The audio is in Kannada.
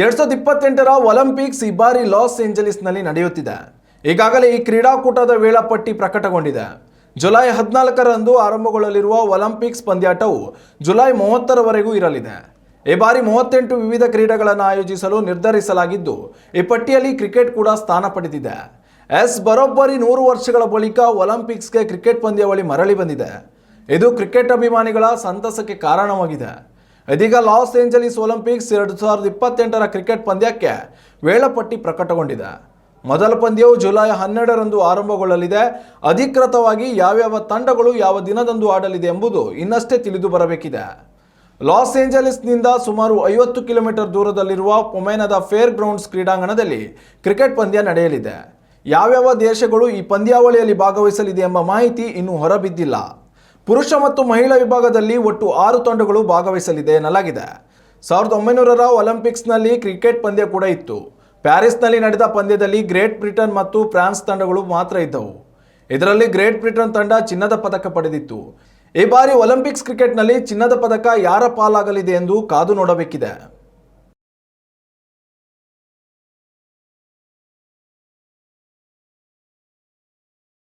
ಎರಡ್ ಸಾವಿರದ ಇಪ್ಪತ್ತೆಂಟರ ಒಲಿಂಪಿಕ್ಸ್ ಈ ಬಾರಿ ಲಾಸ್ ಏಂಜಲೀಸ್ನಲ್ಲಿ ನಡೆಯುತ್ತಿದೆ. ಈಗಾಗಲೇ ಈ ಕ್ರೀಡಾಕೂಟದ ವೇಳಾಪಟ್ಟಿ ಪ್ರಕಟಗೊಂಡಿದೆ. ಜುಲೈ ಹದಿನಾಲ್ಕರಂದು ಆರಂಭಗೊಳ್ಳಲಿರುವ ಒಲಿಂಪಿಕ್ಸ್ ಪಂದ್ಯಾಟವು ಜುಲೈ ಮೂವತ್ತರವರೆಗೂ ಇರಲಿದೆ. ಈ ಬಾರಿ ಮೂವತ್ತೆಂಟು ವಿವಿಧ ಕ್ರೀಡೆಗಳನ್ನು ಆಯೋಜಿಸಲು ನಿರ್ಧರಿಸಲಾಗಿದ್ದು, ಈ ಪಟ್ಟಿಯಲ್ಲಿ ಕ್ರಿಕೆಟ್ ಕೂಡ ಸ್ಥಾನ ಪಡೆದಿದೆ. ಎಸ್ ಬರೋಬ್ಬರಿ ನೂರು ವರ್ಷಗಳ ಬಳಿಕ ಒಲಿಂಪಿಕ್ಸ್ಗೆ ಕ್ರಿಕೆಟ್ ಪಂದ್ಯಾವಳಿ ಮರಳಿ ಬಂದಿದೆ. ಇದು ಕ್ರಿಕೆಟ್ ಅಭಿಮಾನಿಗಳ ಸಂತಸಕ್ಕೆ ಕಾರಣವಾಗಿದೆ. ಇದೀಗ ಲಾಸ್ ಏಂಜಲೀಸ್ ಒಲಿಂಪಿಕ್ಸ್ ಎರಡು ಸಾವಿರದ ಇಪ್ಪತ್ತೆಂಟರ ಕ್ರಿಕೆಟ್ ಪಂದ್ಯಕ್ಕೆ ವೇಳಾಪಟ್ಟಿ ಪ್ರಕಟಗೊಂಡಿದೆ. ಮೊದಲ ಪಂದ್ಯವು ಜುಲೈ ಹನ್ನೆರಡರಂದು ಆರಂಭಗೊಳ್ಳಲಿದೆ. ಅಧಿಕೃತವಾಗಿ ಯಾವ್ಯಾವ ತಂಡಗಳು ಯಾವ ದಿನದಂದು ಆಡಲಿದೆ ಎಂಬುದು ಇನ್ನಷ್ಟೇ ತಿಳಿದು ಬರಬೇಕಿದೆ. ಲಾಸ್ ಏಂಜಲೀಸ್ನಿಂದ ಸುಮಾರು ಐವತ್ತು ಕಿಲೋಮೀಟರ್ ದೂರದಲ್ಲಿರುವ ಪೊಮೆನದ ಫೇರ್ ಗ್ರೌಂಡ್ಸ್ ಕ್ರೀಡಾಂಗಣದಲ್ಲಿ ಕ್ರಿಕೆಟ್ ಪಂದ್ಯ ನಡೆಯಲಿದೆ. ಯಾವ್ಯಾವ ದೇಶಗಳು ಈ ಪಂದ್ಯಾವಳಿಯಲ್ಲಿ ಭಾಗವಹಿಸಲಿದೆ ಎಂಬ ಮಾಹಿತಿ ಇನ್ನೂ ಹೊರಬಿದ್ದಿಲ್ಲ. ಪುರುಷ ಮತ್ತು ಮಹಿಳಾ ವಿಭಾಗದಲ್ಲಿ ಒಟ್ಟು ಆರು ತಂಡಗಳು ಭಾಗವಹಿಸಲಿದೆ ಎನ್ನಲಾಗಿದೆ. ಸಾವಿರದ ಒಂಬೈನೂರರ ಒಲಿಂಪಿಕ್ಸ್ನಲ್ಲಿ ಕ್ರಿಕೆಟ್ ಪಂದ್ಯ ಕೂಡ ಇತ್ತು. ಪ್ಯಾರಿಸ್ನಲ್ಲಿ ನಡೆದ ಪಂದ್ಯದಲ್ಲಿ ಗ್ರೇಟ್ ಬ್ರಿಟನ್ ಮತ್ತು ಫ್ರಾನ್ಸ್ ತಂಡಗಳು ಮಾತ್ರ ಇದ್ದವು. ಇದರಲ್ಲಿ ಗ್ರೇಟ್ ಬ್ರಿಟನ್ ತಂಡ ಚಿನ್ನದ ಪದಕ ಪಡೆದಿತ್ತು. ಈ ಬಾರಿ ಒಲಿಂಪಿಕ್ಸ್ ಕ್ರಿಕೆಟ್ನಲ್ಲಿ ಚಿನ್ನದ ಪದಕ ಯಾರ ಪಾಲಾಗಲಿದೆ ಎಂದು ಕಾದು ನೋಡಬೇಕಿದೆ.